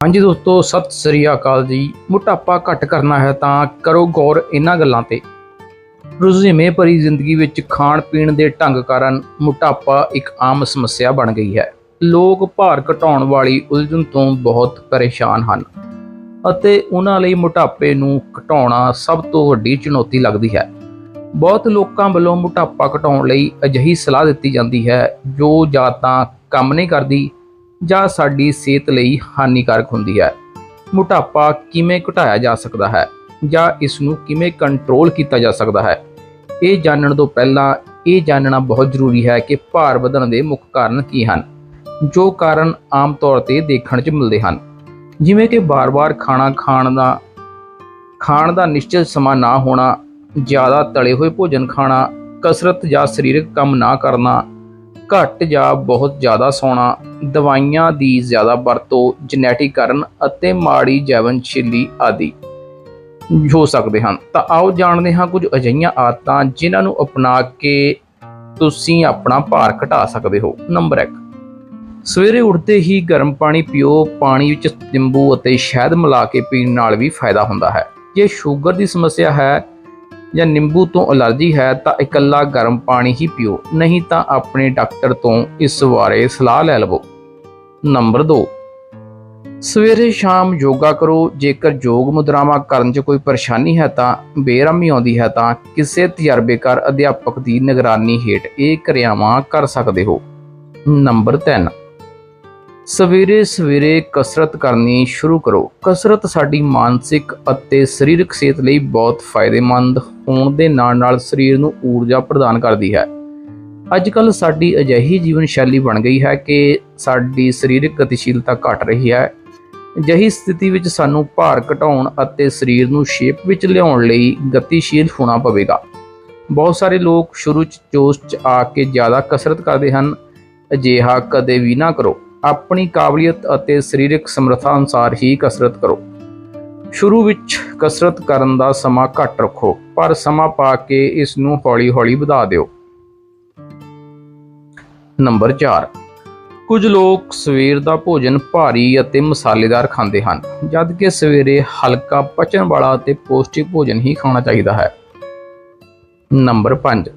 ਹਾਂਜੀ ਦੋਸਤੋ, ਸਤਿ ਸ੍ਰੀ ਅਕਾਲ ਜੀ। ਮੋਟਾਪਾ ਘੱਟ ਕਰਨਾ ਹੈ ਤਾਂ ਕਰੋ ਗੌਰ ਇਹਨਾਂ ਗੱਲਾਂ ਤੇ। ਰੁਝੇਵੇਂ ਭਰੀ ਜ਼ਿੰਦਗੀ ਵਿੱਚ ਖਾਣ ਪੀਣ ਦੇ ਢੰਗ ਕਾਰਨ ਮੋਟਾਪਾ ਇੱਕ ਆਮ ਸਮੱਸਿਆ ਬਣ ਗਈ ਹੈ। ਲੋਕ ਭਾਰ ਘਟਾਉਣ ਵਾਲੀ ਉਲਝਣ ਤੋਂ ਬਹੁਤ ਪਰੇਸ਼ਾਨ ਹਨ ਅਤੇ ਉਹਨਾਂ ਲਈ ਮੋਟਾਪੇ ਨੂੰ ਘਟਾਉਣਾ ਸਭ ਤੋਂ ਵੱਡੀ ਚੁਣੌਤੀ ਲੱਗਦੀ ਹੈ। ਬਹੁਤ ਲੋਕਾਂ ਵੱਲੋਂ ਮੋਟਾਪਾ ਘਟਾਉਣ ਲਈ ਅਜਿਹੀ ਸਲਾਹ ਦਿੱਤੀ ਜਾਂਦੀ ਹੈ ਜੋ ਜਾਂ ਤਾਂ ਕੰਮ ਨਹੀਂ ਕਰਦੀ ਜਾਂ ਸਾਡੀ ਸਿਹਤ ਲਈ ਹਾਨੀਕਾਰਕ ਹੁੰਦੀ ਹੈ? ਮੋਟਾਪਾ ਕਿਵੇਂ ਘਟਾਇਆ ਜਾ ਸਕਦਾ ਹੈ? ਜਾਂ ਇਸ ਨੂੰ ਕਿਵੇਂ ਕੰਟਰੋਲ ਕੀਤਾ ਜਾ ਸਕਦਾ ਹੈ? ਇਹ ਜਾਣਨ ਤੋਂ ਪਹਿਲਾਂ ਇਹ ਜਾਣਨਾ ਬਹੁਤ ਜ਼ਰੂਰੀ ਹੈ ਕਿ ਭਾਰ ਵਧਣ ਦੇ ਮੁੱਖ ਕਾਰਨ ਕੀ ਹਨ, ਜੋ ਕਾਰਨ ਆਮ ਤੌਰ ਤੇ ਦੇਖਣ 'ਚ ਮਿਲਦੇ ਹਨ। ਜਿਵੇਂ ਕਿ ਬਾਰ-ਬਾਰ ਖਾਣਾ ਖਾਣ ਦਾ ਖਾਣ ਦਾ ਨਿਸ਼ਚਿਤ ਸਮਾਂ ਨਾ ਹੋਣਾ, ਜ਼ਿਆਦਾ ਤਲੇ ਹੋਏ ਭੋਜਨ ਖਾਣਾ, ਕਸਰਤ ਜਾਂ ਸਰੀਰਕ ਕੰਮ ਨਾ ਕਰਨਾ ਘੱਟ ਜਾਂ ਬਹੁਤ ਜ਼ਿਆਦਾ ਸੌਣਾ ਦਵਾਈਆਂ ਦੀ ਜ਼ਿਆਦਾ ਵਰਤੋਂ ਜੈਨੇਟਿਕ ਕਾਰਨ ਅਤੇ ਮਾੜੀ ਜੀਵਨ ਸ਼ੈਲੀ ਆਦਿ ਹੋ ਸਕਦੇ ਹਨ। ਤਾਂ ਆਓ ਜਾਣਦੇ ਹਾਂ ਕੁਝ ਅਜਿਹੀਆਂ ਆਦਤਾਂ ਜਿਨ੍ਹਾਂ ਨੂੰ ਅਪਣਾ ਕੇ ਤੁਸੀਂ ਆਪਣਾ ਭਾਰ ਘਟਾ ਸਕਦੇ ਹੋ। ਨੰਬਰ 1 ਸਵੇਰੇ ਉੱਠਦੇ ਹੀ ਗਰਮ ਪਾਣੀ ਪੀਓ। ਪਾਣੀ ਵਿੱਚ ਨਿੰਬੂ ਅਤੇ ਸ਼ਹਿਦ ਮਿਲਾ ਕੇ ਪੀਣ ਨਾਲ ਵੀ ਫਾਇਦਾ ਹੁੰਦਾ ਹੈ। ਜੇ ਸ਼ੂਗਰ ਦੀ ਸਮੱਸਿਆ ਹੈ ਜਾਂ ਨਿੰਬੂ ਤੋਂ ਅਲਰਜੀ ਹੈ ਤਾਂ ਇਕੱਲਾ ਗਰਮ ਪਾਣੀ ਹੀ ਪੀਓ, ਨਹੀਂ ਤਾਂ ਆਪਣੇ ਡਾਕਟਰ ਤੋਂ ਇਸ ਬਾਰੇ ਸਲਾਹ ਲੈ ਲਵੋ। ਨੰਬਰ 2 ਸਵੇਰੇ ਸ਼ਾਮ ਯੋਗਾ ਕਰੋ, ਜੇਕਰ ਯੋਗ ਮੁਦਰਾਵਾਂ ਕਰਨ 'ਚ ਕੋਈ ਪਰੇਸ਼ਾਨੀ ਹੈ ਤਾਂ ਬੇਰਮੀ ਆਉਂਦੀ ਹੈ ਤਾਂ ਕਿਸੇ ਤਜਰਬੇਕਾਰ ਅਧਿਆਪਕ ਦੀ ਨਿਗਰਾਨੀ ਹੇਠ ਇਹ ਕਿਰਿਆਵਾਂ ਕਰ ਸਕਦੇ ਹੋ। ਨੰਬਰ 3 ਸਵੇਰੇ ਸਵੇਰੇ ਕਸਰਤ ਕਰਨੀ ਸ਼ੁਰੂ ਕਰੋ। ਕਸਰਤ ਸਾਡੀ ਮਾਨਸਿਕ ਅਤੇ ਸਰੀਰਕ ਸਿਹਤ ਲਈ ਬਹੁਤ ਫਾਇਦੇਮੰਦ ਹੋਣ ਦੇ ਨਾਲ ਨਾਲ ਸਰੀਰ ਨੂੰ ਊਰਜਾ ਪ੍ਰਦਾਨ ਕਰਦੀ ਹੈ। ਅੱਜ ਕੱਲ ਸਾਡੀ ਅਜਿਹੀ ਜੀਵਨ ਸ਼ੈਲੀ ਬਣ ਗਈ ਹੈ ਕਿ ਸਾਡੀ ਸਰੀਰਕ ਗਤੀਸ਼ੀਲਤਾ ਘਟ ਰਹੀ ਹੈ। ਅਜਿਹੀ ਸਥਿਤੀ ਵਿੱਚ ਸਾਨੂੰ ਭਾਰ ਘਟਾਉਣ ਅਤੇ ਸਰੀਰ ਨੂੰ ਸ਼ੇਪ ਵਿੱਚ ਲਿਆਉਣ ਲਈ ਗਤੀਸ਼ੀਲ ਹੋਣਾ ਪਵੇਗਾ। ਬਹੁਤ ਸਾਰੇ ਲੋਕ ਸ਼ੁਰੂ 'ਚ ਜੋਸ਼ 'ਚ ਆ ਕੇ ਜ਼ਿਆਦਾ ਕਸਰਤ ਕਰਦੇ ਹਨ। ਅਜਿਹਾ ਕਦੇ ਵੀ ਨਾ ਕਰੋ। ਆਪਣੀ ਕਾਬਲੀਅਤ ਅਤੇ ਸਰੀਰਕ ਸਮਰੱਥਾ ਅਨੁਸਾਰ ਹੀ ਕਸਰਤ ਕਰੋ। ਸ਼ੁਰੂ ਵਿੱਚ ਕਸਰਤ ਕਰਨ ਦਾ ਸਮਾਂ ਘੱਟ ਰੱਖੋ, ਪਰ ਸਮਾਂ ਪਾ ਕੇ ਇਸ ਨੂੰ ਹੌਲੀ-ਹੌਲੀ ਵਧਾ ਦਿਓ। ਨੰਬਰ 4 ਕੁਝ ਲੋਕ ਸਵੇਰ ਦਾ ਭੋਜਨ ਭਾਰੀ ਅਤੇ ਮਸਾਲੇਦਾਰ ਖਾਂਦੇ ਹਨ ਜਦਕਿ ਸਵੇਰੇ ਹਲਕਾ ਪਚਣ ਵਾਲਾ ਅਤੇ ਪੌਸ਼ਟਿਕ ਭੋਜਨ ਹੀ ਖਾਣਾ ਚਾਹੀਦਾ ਹੈ। ਨੰਬਰ 5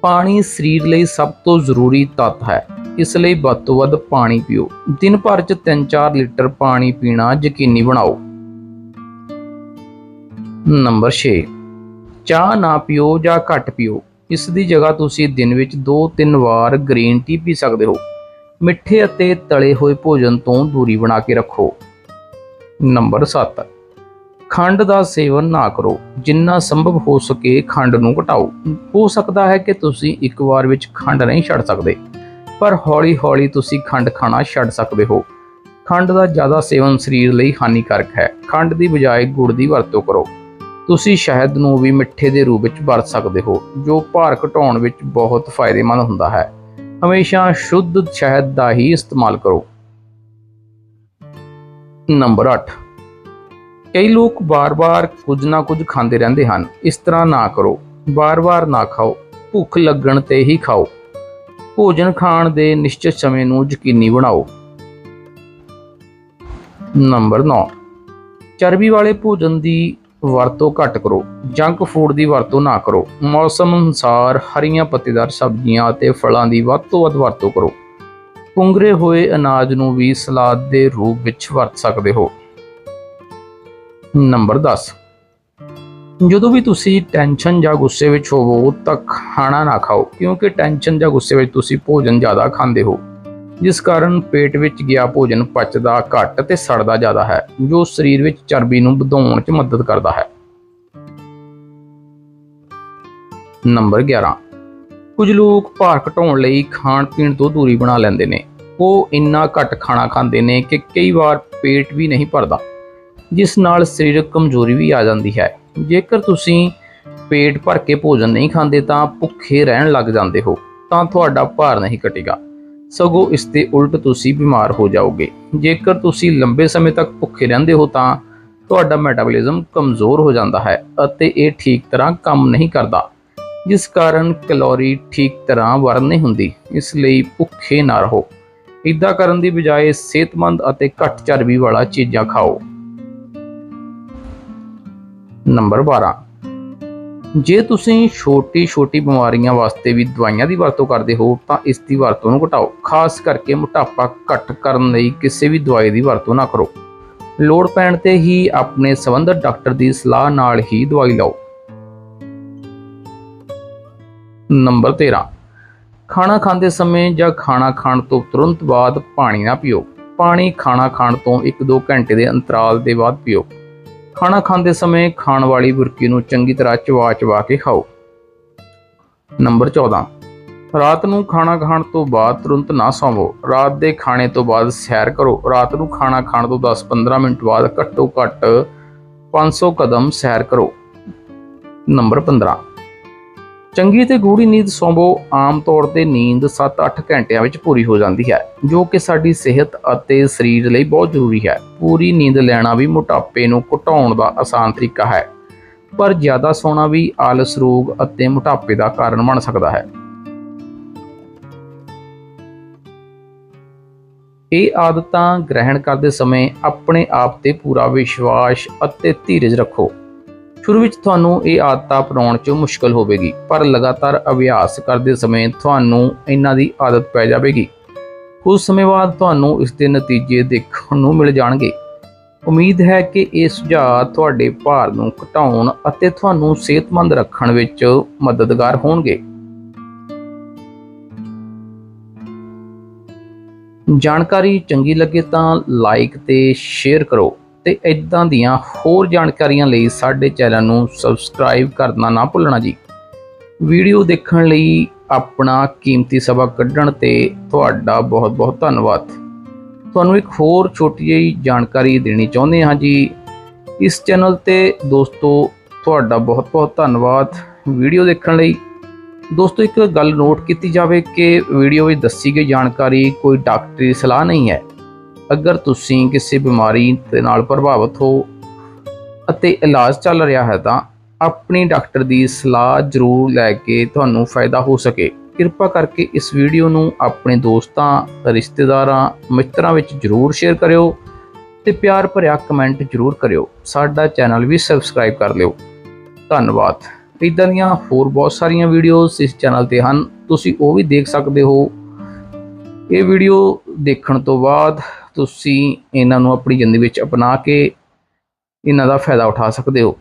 ਪਾਣੀ ਸਰੀਰ ਲਈ ਸਭ ਤੋਂ ਜ਼ਰੂਰੀ ਤੱਤ ਹੈ। ਇਸ ਲਈ ਵੱਧ ਤੋਂ ਵੱਧ ਪਾਣੀ ਪੀਓ। ਦਿਨ ਭਰ 'ਚ 3-4 ਲੀਟਰ ਪਾਣੀ ਪੀਣਾ ਯਕੀਨੀ ਬਣਾਓ। ਨੰਬਰ 6 ਚਾਹ ਨਾ ਪੀਓ ਜਾਂ ਘੱਟ ਪੀਓ। ਇਸ ਦੀ ਜਗ੍ਹਾ ਤੁਸੀਂ ਦਿਨ ਵਿੱਚ 2-3 ਵਾਰ ਗ੍ਰੀਨ ਟੀ ਪੀ ਸਕਦੇ ਹੋ। ਮਿੱਠੇ ਅਤੇ ਤਲੇ ਹੋਏ ਭੋਜਨ ਤੋਂ ਦੂਰੀ ਬਣਾ ਕੇ ਰੱਖੋ। ਨੰਬਰ 7 ਖੰਡ ਦਾ ਸੇਵਨ ਨਾ ਕਰੋ। ਜਿੰਨਾ ਸੰਭਵ ਹੋ ਸਕੇ ਖੰਡ ਨੂੰ ਘਟਾਓ। ਹੋ ਸਕਦਾ ਹੈ ਕਿ ਤੁਸੀਂ ਇੱਕ ਵਾਰ ਵਿੱਚ ਖੰਡ ਨਹੀਂ ਛੱਡ ਸਕਦੇ। ਪਰ ਹੌਲੀ-ਹੌਲੀ ਤੁਸੀਂ ਖੰਡ ਖਾਣਾ ਛੱਡ ਸਕਦੇ ਹੋ। ਖੰਡ ਦਾ ਜ਼ਿਆਦਾ ਸੇਵਨ ਸਰੀਰ ਲਈ ਹਾਨੀਕਾਰਕ ਹੈ। ਖੰਡ ਦੀ ਬਜਾਏ ਗੁੜ ਦੀ ਵਰਤੋਂ ਕਰੋ। ਤੁਸੀਂ ਸ਼ਹਿਦ ਨੂੰ ਵੀ ਮਿੱਠੇ ਦੇ ਰੂਪ ਵਿੱਚ ਵਰਤ ਸਕਦੇ ਹੋ, ਜੋ ਭਾਰ ਘਟਾਉਣ ਵਿੱਚ ਬਹੁਤ ਫਾਇਦੇਮੰਦ ਹੁੰਦਾ ਹੈ। ਹਮੇਸ਼ਾ ਸ਼ੁੱਧ ਸ਼ਹਿਦ ਦਾ ਹੀ ਇਸਤੇਮਾਲ ਕਰੋ। ਨੰਬਰ 8 ਕਈ ਲੋਕ ਬਾਰ-ਬਾਰ ਕੁਝ ਨਾ ਕੁਝ ਖਾਂਦੇ ਰਹਿੰਦੇ ਹਨ। ਇਸ ਤਰ੍ਹਾਂ ਨਾ ਕਰੋ। ਬਾਰ-ਬਾਰ ਨਾ ਖਾਓ। ਭੁੱਖ ਲੱਗਣ ਤੇ ਹੀ ਖਾਓ। ਭੋਜਨ ਖਾਣ ਦੇ ਨਿਸ਼ਚਿਤ ਸਮੇਂ ਨੂੰ ਯਕੀਨੀ ਬਣਾਓ। ਨੰਬਰ 9 ਚਰਬੀ ਵਾਲੇ ਭੋਜਨ ਦੀ ਵਰਤੋਂ ਘੱਟ ਕਰੋ। ਜੰਕ ਫੂਡ ਦੀ ਵਰਤੋਂ ਨਾ ਕਰੋ। ਮੌਸਮ ਅਨੁਸਾਰ ਹਰੀਆਂ ਪੱਤੇਦਾਰ ਸਬਜ਼ੀਆਂ ਅਤੇ ਫਲਾਂ ਦੀ ਵੱਧ ਤੋਂ ਵੱਧ ਵਰਤੋਂ ਕਰੋ। ਪੁੰਗਰੇ ਹੋਏ ਅਨਾਜ ਨੂੰ ਵੀ ਸਲਾਦ ਦੇ ਰੂਪ ਵਿੱਚ ਵਰਤ ਸਕਦੇ ਹੋ। ਨੰਬਰ 10 ਜਦੋਂ ਵੀ ਤੁਸੀਂ ਟੈਨਸ਼ਨ ਜਾਂ ਗੁੱਸੇ ਵਿੱਚ ਹੋਵੋ ਤਾਂ ਖਾਣਾ ਨਾ ਖਾਓ, ਕਿਉਂਕਿ ਟੈਨਸ਼ਨ ਜਾਂ ਗੁੱਸੇ ਵਿੱਚ ਤੁਸੀਂ ਭੋਜਨ ਜ਼ਿਆਦਾ ਖਾਂਦੇ ਹੋ। ਜਿਸ ਕਾਰਨ ਪੇਟ ਵਿੱਚ ਗਿਆ ਭੋਜਨ ਪਚਦਾ ਘੱਟ ਤੇ ਸੜਦਾ ਜ਼ਿਆਦਾ ਹੈ, ਜੋ ਸਰੀਰ ਵਿੱਚ ਚਰਬੀ ਨੂੰ ਵਧਾਉਣ 'ਚ ਮਦਦ ਕਰਦਾ ਹੈ। ਨੰਬਰ 11 ਕੁਝ ਲੋਕ ਭਾਰ ਘਟਾਉਣ ਲਈ ਖਾਣ ਪੀਣ ਤੋਂ ਦੂਰੀ ਬਣਾ ਲੈਂਦੇ ਨੇ। ਉਹ ਇੰਨਾ ਘੱਟ ਖਾਣਾ ਖਾਂਦੇ ਨੇ ਕਿ ਕਈ ਵਾਰ ਪੇਟ ਵੀ ਨਹੀਂ ਭਰਦਾ। ਜਿਸ ਨਾਲ ਸਰੀਰਕ ਕਮਜ਼ੋਰੀ ਵੀ ਆ ਜਾਂਦੀ ਹੈ। ਜੇਕਰ ਤੁਸੀਂ ਪੇਟ ਭਰ ਕੇ ਭੋਜਨ ਨਹੀਂ ਖਾਂਦੇ ਤਾਂ ਭੁੱਖੇ ਰਹਿਣ ਲੱਗ ਜਾਂਦੇ ਹੋ, ਤਾਂ ਤੁਹਾਡਾ ਭਾਰ ਨਹੀਂ ਘਟੇਗਾ। ਸਗੋਂ ਇਸ ਦੇ ਉਲਟ ਤੁਸੀਂ ਬਿਮਾਰ ਹੋ ਜਾਓਗੇ। ਜੇਕਰ ਤੁਸੀਂ ਲੰਬੇ ਸਮੇਂ ਤੱਕ ਭੁੱਖੇ ਰਹਿੰਦੇ ਹੋ ਤਾਂ ਤੁਹਾਡਾ ਮੈਟਾਬੋਲਿਜ਼ਮ ਕਮਜ਼ੋਰ ਹੋ ਜਾਂਦਾ ਹੈ ਅਤੇ ਇਹ ਠੀਕ ਤਰ੍ਹਾਂ ਕੰਮ ਨਹੀਂ ਕਰਦਾ, ਜਿਸ ਕਾਰਨ ਕੈਲੋਰੀ ਠੀਕ ਤਰ੍ਹਾਂ ਵਰਨ ਨਹੀਂ ਹੁੰਦੀ, ਇਸ ਲਈ ਭੁੱਖੇ ਨਾ ਰਹੋ। ਇਦਾਂ ਕਰਨ ਦੀ ਬਜਾਏ ਸਿਹਤਮੰਦ ਅਤੇ ਘੱਟ ਚਰਬੀ ਵਾਲਾ ਚੀਜ਼ਾਂ ਖਾਓ। ਨੰਬਰ 12 ਜੇ ਤੁਸੀਂ ਛੋਟੀ-ਛੋਟੀ ਬਿਮਾਰੀਆਂ ਵਾਸਤੇ ਵੀ ਦਵਾਈਆਂ ਦੀ ਵਰਤੋਂ ਕਰਦੇ ਹੋ, ਤਾਂ ਇਸ ਦੀ ਵਰਤੋਂ ਨੂੰ ਘਟਾਓ। ਖਾਸ ਕਰਕੇ ਮੋਟਾਪਾ ਘੱਟ ਕਰਨ ਲਈ ਕਿਸੇ ਵੀ ਦਵਾਈ ਦੀ ਵਰਤੋਂ ਨਾ ਕਰੋ। ਲੋੜ ਪੈਣ ਤੇ ਹੀ ਆਪਣੇ ਸੰਬੰਧਤ ਡਾਕਟਰ ਦੀ ਸਲਾਹ ਨਾਲ ਹੀ ਦਵਾਈ ਲਓ। ਨੰਬਰ 13 ਖਾਣਾ ਖਾਂਦੇ ਸਮੇਂ ਜਾਂ ਖਾਣਾ ਖਾਣ ਤੋਂ ਤੁਰੰਤ ਬਾਅਦ ਪਾਣੀ ਨਾ ਪੀਓ। ਪਾਣੀ ਖਾਣਾ ਖਾਣ ਤੋਂ 1-2 ਘੰਟੇ ਦੇ ਅੰਤਰਾਲ ਦੇ ਬਾਅਦ ਪੀਓ। ਖਾਣਾ ਖਾਂਦੇ ਸਮੇਂ ਖਾਣ ਵਾਲੀ ਬੁਰਕੀ ਨੂੰ ਚੰਗੀ ਤਰ੍ਹਾਂ ਚਵਾ ਚਵਾ ਕੇ ਖਾਓ। ਨੰਬਰ 14 ਰਾਤ ਨੂੰ ਖਾਣਾ ਖਾਣ ਤੋਂ ਬਾਅਦ ਤੁਰੰਤ ਨਾ ਸੌਵੋ। ਰਾਤ ਦੇ ਖਾਣੇ ਤੋਂ ਬਾਅਦ ਸੈਰ ਕਰੋ। ਰਾਤ ਨੂੰ ਖਾਣਾ ਖਾਣ ਤੋਂ 10-15 ਮਿੰਟ ਬਾਅਦ ਘੱਟੋ ਘੱਟ 500 ਕਦਮ ਸੈਰ ਕਰੋ। ਨੰਬਰ 15 ਚੰਗੀ ਤੇ ਗੂੜੀ ਨੀਂਦ ਸੌਂਵੋ, ਆਮ ਤੌਰ ਤੇ ਨੀਂਦ 7-8 ਘੰਟਿਆਂ ਵਿੱਚ ਪੂਰੀ ਹੋ ਜਾਂਦੀ ਹੈ, ਜੋ ਕਿ ਸਾਡੀ ਸਿਹਤ ਅਤੇ ਸਰੀਰ ਲਈ ਬਹੁਤ ਜ਼ਰੂਰੀ ਹੈ। ਪੂਰੀ ਨੀਂਦ ਲੈਣਾ ਵੀ ਮੋਟਾਪੇ ਨੂੰ ਘਟਾਉਣ ਦਾ ਆਸਾਨ ਤਰੀਕਾ ਹੈ, ਪਰ ਜ਼ਿਆਦਾ ਸੌਣਾ ਵੀ ਆਲਸ, ਰੋਗ ਅਤੇ ਮੋਟਾਪੇ ਦਾ ਕਾਰਨ ਬਣ ਸਕਦਾ ਹੈ। ਇਹ ਆਦਤਾਂ ਗ੍ਰਹਿਣ ਕਰਦੇ ਸਮੇਂ ਆਪਣੇ ਆਪ ਤੇ ਪੂਰਾ ਵਿਸ਼ਵਾਸ ਅਤੇ ਧੀਰਜ ਰੱਖੋ। ਸ਼ੁਰੂ ਵਿੱਚ ਤੁਹਾਨੂੰ ਇਹ ਆਦਤਾਂ ਅਪਣਾਉਣ 'ਚ ਮੁਸ਼ਕਲ ਹੋਵੇਗੀ, ਪਰ ਲਗਾਤਾਰ ਅਭਿਆਸ ਕਰਦੇ ਸਮੇਂ ਤੁਹਾਨੂੰ ਇਹਨਾਂ ਦੀ ਆਦਤ ਪੈ ਜਾਵੇਗੀ। ਕੁਝ ਸਮੇਂ ਬਾਅਦ ਤੁਹਾਨੂੰ ਇਸ ਦੇ ਨਤੀਜੇ ਦੇਖਣ ਨੂੰ ਮਿਲ ਜਾਣਗੇ। ਉਮੀਦ ਹੈ ਕਿ ਇਹ ਸੁਝਾਅ ਤੁਹਾਡੇ ਭਾਰ ਨੂੰ ਘਟਾਉਣ ਅਤੇ ਤੁਹਾਨੂੰ ਸਿਹਤਮੰਦ ਰੱਖਣ ਵਿੱਚ ਮਦਦਗਾਰ ਹੋਣਗੇ। ਜਾਣਕਾਰੀ ਚੰਗੀ ਲੱਗੇ ਤਾਂ ਲਾਈਕ ਤੇ ਸ਼ੇਅਰ ਕਰੋ। ਤੇ ਇਦਾਂ ਦੀਆਂ ਹੋਰ ਜਾਣਕਾਰੀਆਂ ਲਈ ਸਾਡੇ ਚੈਨਲ ਨੂੰ ਸਬਸਕ੍ਰਾਈਬ ਕਰਨਾ ਨਾ ਭੁੱਲਣਾ ਜੀ। ਵੀਡੀਓ ਦੇਖਣ ਲਈ ਆਪਣਾ ਕੀਮਤੀ ਸਮਾਂ ਕੱਢਣ ਤੇ ਤੁਹਾਡਾ ਬਹੁਤ ਬਹੁਤ ਧੰਨਵਾਦ। ਤੁਹਾਨੂੰ ਇੱਕ ਹੋਰ ਛੋਟੀ ਜਿਹੀ ਜਾਣਕਾਰੀ ਦੇਣੀ ਚਾਹੁੰਦੇ ਹਾਂ ਜੀ। ਇਸ ਚੈਨਲ ਤੇ ਦੋਸਤੋ, ਤੁਹਾਡਾ ਬਹੁਤ ਬਹੁਤ ਧੰਨਵਾਦ ਵੀਡੀਓ ਦੇਖਣ ਲਈ। ਦੋਸਤੋ, ਇੱਕ ਗੱਲ ਨੋਟ ਕੀਤੀ ਜਾਵੇ ਕਿ ਵੀਡੀਓ ਵਿੱਚ ਦੱਸੀ ਗਈ ਜਾਣਕਾਰੀ ਕੋਈ ਡਾਕਟਰੀ ਸਲਾਹ ਨਹੀਂ ਹੈ। ਅਗਰ ਤੁਸੀਂ ਕਿਸੇ ਬਿਮਾਰੀ ਦੇ ਨਾਲ ਪ੍ਰਭਾਵਿਤ ਹੋ ਅਤੇ ਇਲਾਜ ਚੱਲ ਰਿਹਾ ਹੈ ਤਾਂ ਆਪਣੀ ਡਾਕਟਰ ਦੀ ਸਲਾਹ ਜ਼ਰੂਰ ਲੈ ਕੇ ਤੁਹਾਨੂੰ ਫਾਇਦਾ ਹੋ ਸਕੇ। ਕਿਰਪਾ ਕਰਕੇ ਇਸ ਵੀਡੀਓ ਨੂੰ ਆਪਣੇ ਦੋਸਤਾਂ, ਰਿਸ਼ਤੇਦਾਰਾਂ, ਮਿੱਤਰਾਂ ਵਿੱਚ ਜ਼ਰੂਰ ਸ਼ੇਅਰ ਕਰਿਓ ਤੇ ਪਿਆਰ ਭਰਿਆ ਕਮੈਂਟ ਜ਼ਰੂਰ ਕਰਿਓ। ਸਾਡਾ ਚੈਨਲ ਵੀ ਸਬਸਕ੍ਰਾਈਬ ਕਰ ਲਿਓ। ਧੰਨਵਾਦ। ਇਦਾਂ ਦੀਆਂ ਹੋਰ ਬਹੁਤ ਸਾਰੀਆਂ ਵੀਡੀਓਜ਼ ਇਸ ਚੈਨਲ ਤੇ ਹਨ। ਤੁਸੀਂ ਉਹ ਵੀ ਦੇਖ ਸਕਦੇ ਹੋ। ਇਹ ਵੀਡੀਓ ਦੇਖਣ ਤੋਂ ਬਾਅਦ ਤੁਸੀਂ ਇਹਨਾਂ ਨੂੰ ਆਪਣੀ ਜ਼ਿੰਦਗੀ ਵਿੱਚ ਅਪਣਾ ਕੇ ਇਹਨਾਂ ਦਾ ਫਾਇਦਾ ਉਠਾ ਸਕਦੇ ਹੋ।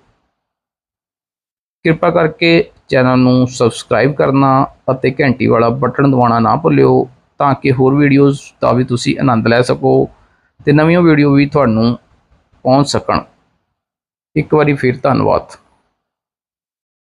ਕਿਰਪਾ ਕਰਕੇ ਚੈਨਲ ਨੂੰ ਸਬਸਕ੍ਰਾਈਬ ਕਰਨਾ ਅਤੇ ਘੰਟੀ ਵਾਲਾ ਬਟਨ ਦਬਾਉਣਾ ਨਾ ਭੁੱਲਿਓ ਤਾਂ ਕਿ ਹੋਰ ਵੀਡੀਓਜ਼ ਦਾ ਵੀ ਤੁਸੀਂ ਆਨੰਦ ਲੈ ਸਕੋ ਤੇ ਨਵੀਆਂ ਵੀਡੀਓ ਵੀ ਤੁਹਾਨੂੰ ਪਹੁੰਚ ਸਕਣ। ਇੱਕ ਵਾਰੀ ਫਿਰ ਧੰਨਵਾਦ।